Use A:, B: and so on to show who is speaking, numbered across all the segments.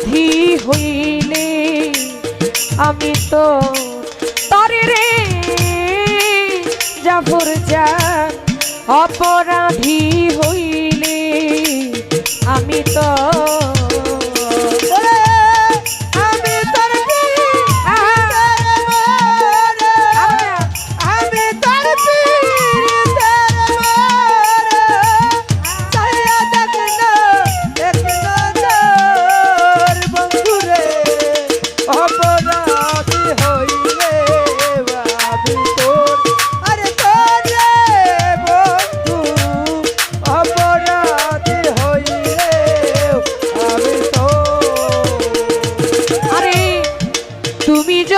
A: ব্যাধি হইলে আমি তো তরে রে জাফর যান অপরাধী হইলে আমি তো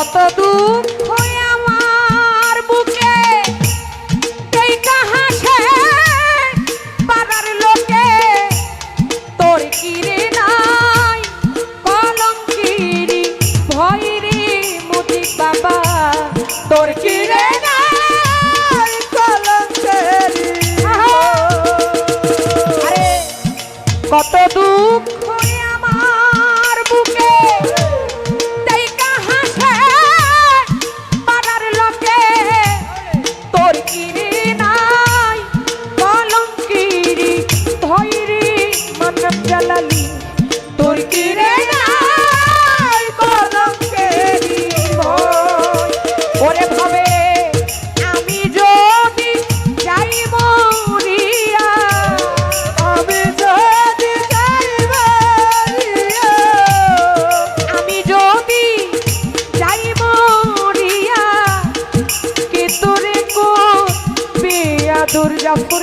A: কত দূর ಗಿರಿ তোর জাফর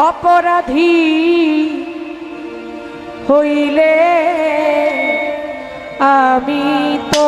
A: অপরাধী হইলে আমি তো